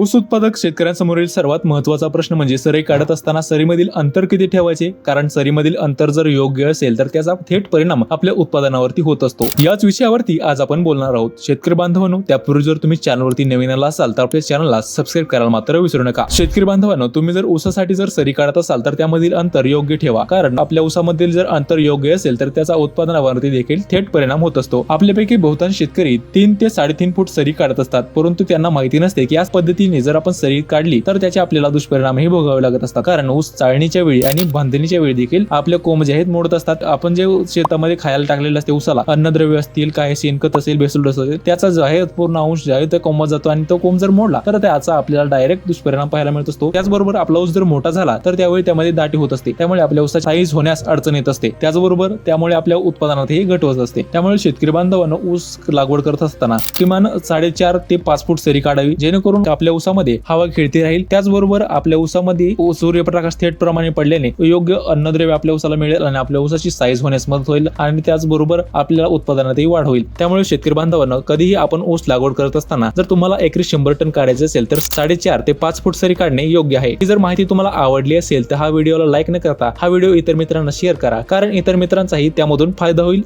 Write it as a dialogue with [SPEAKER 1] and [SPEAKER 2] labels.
[SPEAKER 1] ऊस उत्पादक शेतकऱ्यांसमोरील सर्वात महत्त्वाचा प्रश्न म्हणजे सरी काढत असताना सरीमधील अंतर किती ठेवायचे? कारण सरीमधील अंतर जर योग्य असेल तर त्याचा थेट परिणाम आपल्या उत्पादनावरती होत असतो. याच विषयावरती आज आपण बोलणार आहोत. शेतकरी बांधवांनो त्यापूर्वी जर तुम्ही चॅनलवरती नवीन आला असाल तर आपल्या चॅनलला सबस्क्राईब करायला मात्र विसरू नका. शेतकरी बांधवांनो तुम्ही जर ऊसासाठी जर सरी काढत असाल तर त्यामधील अंतर योग्य ठेवा. कारण आपल्या ऊसामधील जर अंतर योग्य असेल तर त्याचा उत्पादनावरती देखील थेट परिणाम होत असतो. आपल्यापैकी बहुतांश शेतकरी तीन ते साडेतीन फूट सरी काढत असतात. परंतु त्यांना माहिती नसते की याच पद्धतीने जर आपण सरी काढली तर त्याचे आपल्याला दुष्परिणामही भोगावे लागत असतात. कारण ऊस चाळणीच्या वेळी आणि बांधणीच्या वेळी देखील आपले कोंब जे आहेत मोडत असतात. आपण जे शेतामध्ये खायला टाकलेलं असते ऊसाला अन्नद्रव्य असतील काय शेणखत असेल बेसल असेल त्याचा जो आहे पूर्ण अंश जो आहे तो कोंबात जातो आणि तो कोंब जर मोडला तर त्याचा आपल्याला डायरेक्ट दुष्परिणाम पाहायला मिळत असतो. त्याचबरोबर आपला ऊस जर मोठा झाला तर त्यावेळी त्यामध्ये दाटी होत असते. त्यामुळे आपल्या ऊसाची साईज होण्यास अडचण येत असते. त्याचबरोबर त्यामुळे आपल्या उत्पादनातही घट होत असते. त्यामुळे शेतकरी बांधवांना ऊस लागवड करत असताना किमान साडेचार ते पाच फूट सरी काढावी जेणेकरून आपल्या ऊसामध्ये हवा खेळती राहील. त्याचबरोबर आपल्या ऊसामध्ये सूर्यप्रकाश थेट प्रमाणे पडल्याने योग्य अन्नद्रव्य आपल्या ऊसाला मिळेल आणि आपल्या ऊसाची साईज होण्यास मदत होईल आणि त्याचबरोबर आपल्याला उत्पादनातही वाढ होईल. त्यामुळे शेतकरी बांधवांना कधीही आपण ऊस लागवड करत असताना जर तुम्हाला एकरी शंभर टन काढायचे असेल तर साडेचार ते पाच फूट सरी काढणे योग्य आहे. ही जर माहिती तुम्हाला आवडली असेल तर हा व्हिडिओला लाईक न करता हा व्हिडिओ इतर मित्रांना शेअर करा. कारण इतर मित्रांचाही त्यामधून फायदा होईल.